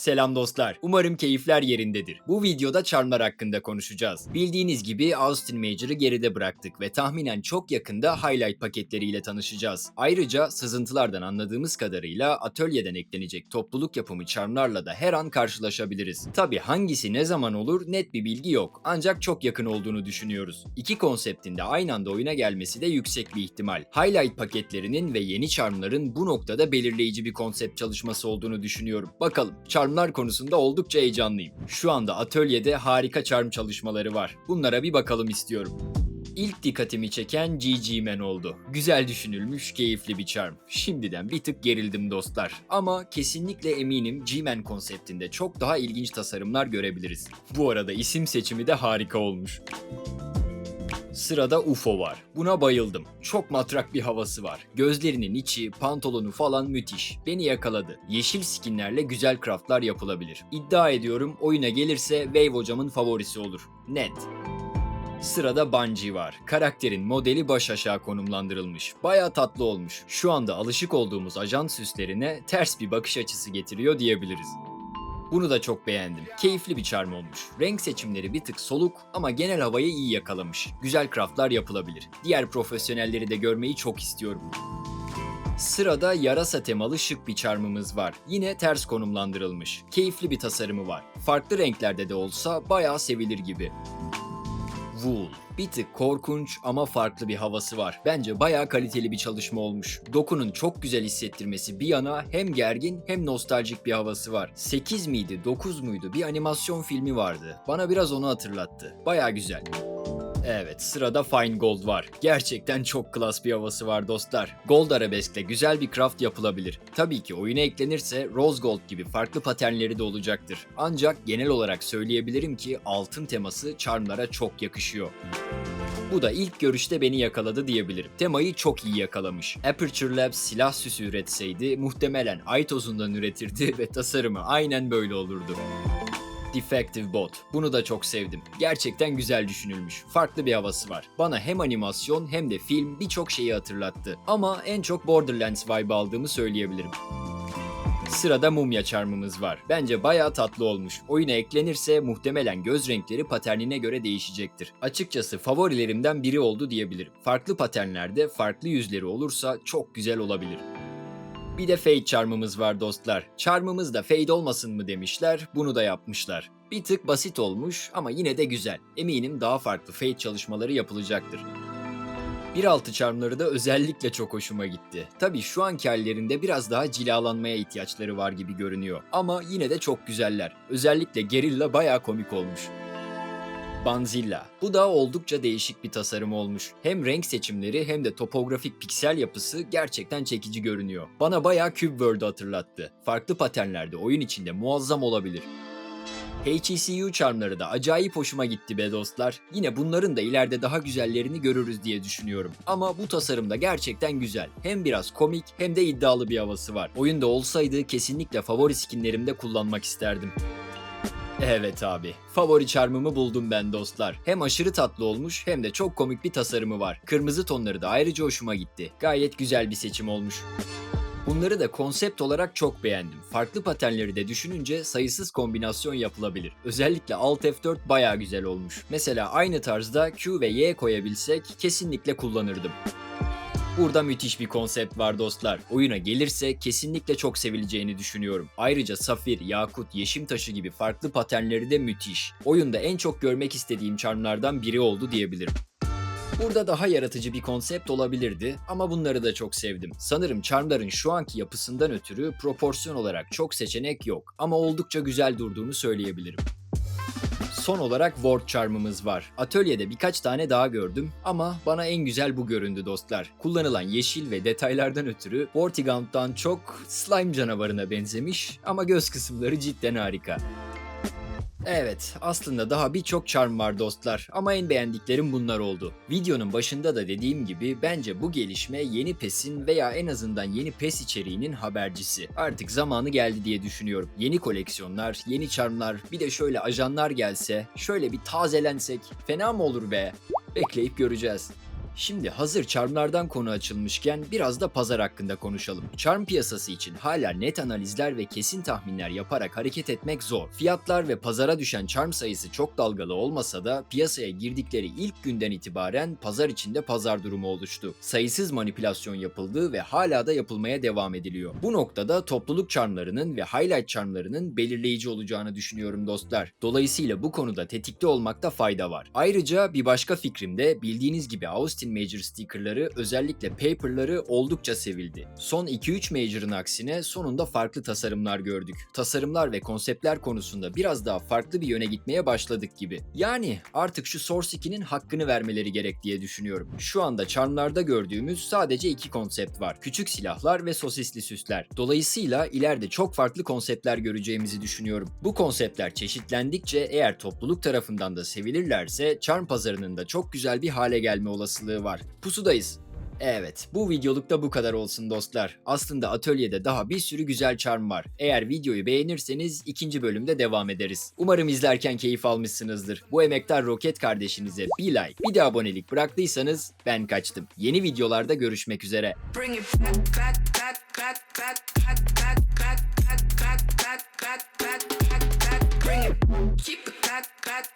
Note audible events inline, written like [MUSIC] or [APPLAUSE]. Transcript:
Selam dostlar. Umarım keyifler yerindedir. Bu videoda charmlar hakkında konuşacağız. Bildiğiniz gibi Austin Major'ı geride bıraktık ve tahminen çok yakında highlight paketleriyle tanışacağız. Ayrıca sızıntılardan anladığımız kadarıyla atölyeden eklenecek topluluk yapımı charmlarla da her an karşılaşabiliriz. Tabi hangisi ne zaman olur net bir bilgi yok. Ancak çok yakın olduğunu düşünüyoruz. İki konseptin de aynı anda oyuna gelmesi de yüksek bir ihtimal. Highlight paketlerinin ve yeni charmların bu noktada belirleyici bir konsept çalışması olduğunu düşünüyorum. Bakalım charmlar konusunda oldukça heyecanlıyım. Şu anda atölyede harika charm çalışmaları var. Bunlara bir bakalım istiyorum. İlk dikkatimi çeken GG Man oldu. Güzel düşünülmüş, keyifli bir charm. Şimdiden bir tık gerildim dostlar. Ama kesinlikle eminim G-Man konseptinde çok daha ilginç tasarımlar görebiliriz. Bu arada isim seçimi de harika olmuş. Sırada UFO var. Buna bayıldım. Çok matrak bir havası var. Gözlerinin içi, pantolonu falan müthiş. Beni yakaladı. Yeşil skinlerle güzel craftlar yapılabilir. İddia ediyorum oyuna gelirse Wave hocamın favorisi olur. Net. Sırada Bungie var. Karakterin modeli baş aşağı konumlandırılmış. Baya tatlı olmuş. Şu anda alışık olduğumuz ajan süslerine ters bir bakış açısı getiriyor diyebiliriz. Bunu da çok beğendim. Keyifli bir charm olmuş. Renk seçimleri bir tık soluk ama genel havayı iyi yakalamış. Güzel craftlar yapılabilir. Diğer profesyonelleri de görmeyi çok istiyorum. Sırada yarasa temalı şık bir charmımız var. Yine ters konumlandırılmış. Keyifli bir tasarımı var. Farklı renklerde de olsa bayağı sevilir gibi. Wool. Bir tık korkunç ama farklı bir havası var. Bence bayağı kaliteli bir çalışma olmuş. Dokunun çok güzel hissettirmesi bir yana hem gergin hem nostaljik bir havası var. 8 miydi 9 muydu bir animasyon filmi vardı. Bana biraz onu hatırlattı. Bayağı güzel. Evet sırada Fine Gold var. Gerçekten çok klas bir havası var dostlar. Gold arabeskle güzel bir craft yapılabilir. Tabii ki oyuna eklenirse Rose Gold gibi farklı paternleri de olacaktır. Ancak genel olarak söyleyebilirim ki altın teması charmlara çok yakışıyor. Bu da ilk görüşte beni yakaladı diyebilirim. Temayı çok iyi yakalamış. Aperture Labs silah süsü üretseydi muhtemelen ay tozundan üretirdi [LAUGHS] ve tasarımı aynen böyle olurdu. Defective Bot. Bunu da çok sevdim. Gerçekten güzel düşünülmüş. Farklı bir havası var. Bana hem animasyon hem de film birçok şeyi hatırlattı. Ama en çok Borderlands vibe aldığımı söyleyebilirim. Sırada mumya charmımız var. Bence bayağı tatlı olmuş. Oyuna eklenirse muhtemelen göz renkleri paternine göre değişecektir. Açıkçası favorilerimden biri oldu diyebilirim. Farklı paternlerde farklı yüzleri olursa çok güzel olabilir. Bir de Fade charmımız var dostlar. Charmımız da Fade olmasın mı demişler, bunu da yapmışlar. Bir tık basit olmuş ama yine de güzel. Eminim daha farklı Fade çalışmaları yapılacaktır. 1.6 charmları da özellikle çok hoşuma gitti. Tabi şu anki hallerinde biraz daha cilalanmaya ihtiyaçları var gibi görünüyor. Ama yine de çok güzeller. Özellikle Gerilla bayağı komik olmuş. Banzilla. Bu da oldukça değişik bir tasarım olmuş. Hem renk seçimleri hem de topografik piksel yapısı gerçekten çekici görünüyor. Bana bayağı Cube World'u hatırlattı. Farklı paternlerde oyun içinde muazzam olabilir. HECU charmları da acayip hoşuma gitti be dostlar. Yine bunların da ileride daha güzellerini görürüz diye düşünüyorum. Ama bu tasarım da gerçekten güzel. Hem biraz komik hem de iddialı bir havası var. Oyunda olsaydı kesinlikle favori skinlerimde kullanmak isterdim. Evet abi. Favori charmımı buldum ben dostlar. Hem aşırı tatlı olmuş hem de çok komik bir tasarımı var. Kırmızı tonları da ayrıca hoşuma gitti. Gayet güzel bir seçim olmuş. Bunları da konsept olarak çok beğendim. Farklı paternleri de düşününce sayısız kombinasyon yapılabilir. Özellikle Alt F4 baya güzel olmuş. Mesela aynı tarzda Q ve Y koyabilsek kesinlikle kullanırdım. Burada müthiş bir konsept var dostlar. Oyuna gelirse kesinlikle çok sevileceğini düşünüyorum. Ayrıca safir, yakut, yeşim taşı gibi farklı paternleri de müthiş. Oyunda en çok görmek istediğim charmlardan biri oldu diyebilirim. Burada daha yaratıcı bir konsept olabilirdi ama bunları da çok sevdim. Sanırım charmların şu anki yapısından ötürü proporsiyon olarak çok seçenek yok ama oldukça güzel durduğunu söyleyebilirim. Son olarak Ward Charm'ımız var. Atölyede birkaç tane daha gördüm ama bana en güzel bu göründü dostlar. Kullanılan yeşil ve detaylardan ötürü Vortigaunt'tan çok slime canavarına benzemiş ama göz kısımları cidden harika. Evet, aslında daha birçok charm var dostlar ama en beğendiklerim bunlar oldu. Videonun başında da dediğim gibi bence bu gelişme yeni PES'in veya en azından yeni PES içeriğinin habercisi. Artık zamanı geldi diye düşünüyorum. Yeni koleksiyonlar, yeni charmlar, bir de şöyle ajanlar gelse, şöyle bir tazelensek fena mı olur be? Bekleyip göreceğiz. Şimdi hazır charmlardan konu açılmışken biraz da pazar hakkında konuşalım. Charm piyasası için hala net analizler ve kesin tahminler yaparak hareket etmek zor. Fiyatlar ve pazara düşen charm sayısı çok dalgalı olmasa da piyasaya girdikleri ilk günden itibaren pazar içinde pazar durumu oluştu. Sayısız manipülasyon yapıldı ve hala da yapılmaya devam ediliyor. Bu noktada topluluk charmlarının ve highlight charmlarının belirleyici olacağını düşünüyorum dostlar. Dolayısıyla bu konuda tetikte olmakta fayda var. Ayrıca bir başka fikrim de bildiğiniz gibi Austin Major stickerları özellikle paperları oldukça sevildi. Son 2-3 Major'ın aksine sonunda farklı tasarımlar gördük. Tasarımlar ve konseptler konusunda biraz daha farklı bir yöne gitmeye başladık gibi. Yani artık şu Source 2'nin hakkını vermeleri gerek diye düşünüyorum. Şu anda charmlarda gördüğümüz sadece iki konsept var. Küçük silahlar ve sosisli süsler. Dolayısıyla ileride çok farklı konseptler göreceğimizi düşünüyorum. Bu konseptler çeşitlendikçe eğer topluluk tarafından da sevilirlerse charm pazarının da çok güzel bir hale gelme olasılığı var. Pusudayız. Evet, bu videoluk da bu kadar olsun dostlar. Aslında atölyede daha bir sürü güzel charm var. Eğer videoyu beğenirseniz ikinci bölümde devam ederiz. Umarım izlerken keyif almışsınızdır. Bu emektar roket kardeşinize bir like, bir de abonelik bıraktıysanız ben kaçtım. Yeni videolarda görüşmek üzere. Keep it back, back,